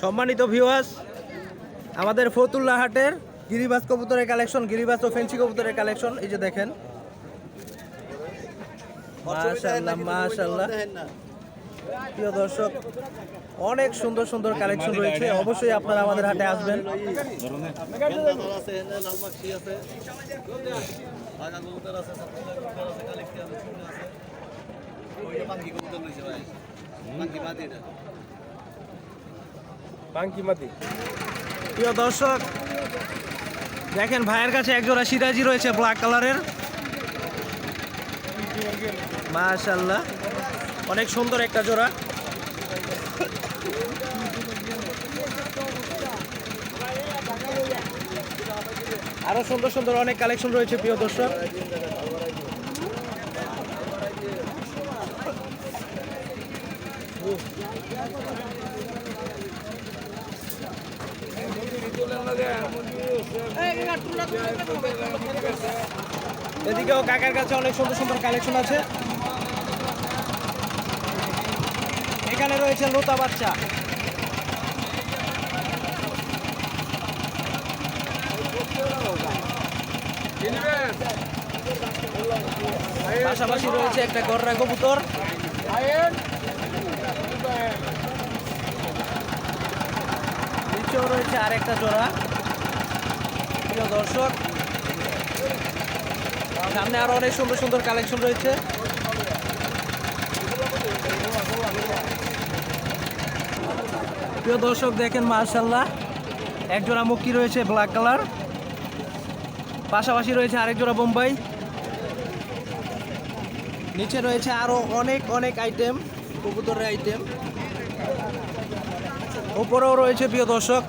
সম্মানিত ভিউয়ার্স আমাদের ফতুল্লা হাটের গিরিবাজ কবুতরের কালেকশন গিরিবাজ ও ফেন্সি কবুতরের কালেকশন এই যে দেখেন। প্রিয় দর্শক, অনেক সুন্দর সুন্দর কালেকশন রয়েছে। অবশ্যই আপনারা আমাদের হাটে আসবেন। লাল মাছি আছে আগা কবুতর আছে সাতটা কবুতর আছে কালেক্টি আছে ছোট আছে ওইটা পাঙ্কি কবুতর লইছে ভাই পাঙ্কি মাটি এটা বাঙ্কি মাতি প্রিয় দর্শক, দেখেন ভাইয়ের কাছে একজোড়া সিরাজি রয়েছে ব্ল্যাক কালারের মাশাল্লাহ অনেক সুন্দর একটা জোড়া। আরও সুন্দর সুন্দর অনেক কালেকশন রয়েছে প্রিয় দর্শক। এদিকেও কাকার কাছে অনেক সুন্দর সুন্দর কালেকশন আছে। এখানে রয়েছে লোতা বাচ্চা। পাশাপাশি রয়েছে একটা গররা কবুতর। নিচেও রয়েছে আরেকটা জোড়া। প্রিয় দর্শক, সামনে আরও অনেক সুন্দর সুন্দর কালেকশন রয়েছে। প্রিয় দর্শক, দেখেন মার্শাল্লাহ একজোড়া মুক্তি রয়েছে ব্ল্যাক কালার পাশাপাশি রয়েছে আরেক জোড়া বোম্বাই। নিচে রয়েছে আরও অনেক অনেক আইটেম কবুতরের আইটেম উপরেও রয়েছে প্রিয় দর্শক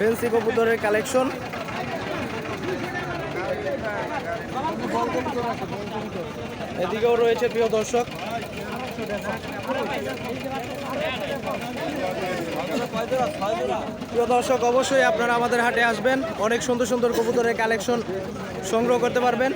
ফেন্সি কবুতরের কালেকশন। এদিকেও রয়েছে প্রিয় দর্শক। প্রিয় দর্শক, অবশ্যই আপনারা আমাদের হাটে আসবেন। অনেক সুন্দর সুন্দর কবুতরের কালেকশন সংগ্রহ করতে পারবেন।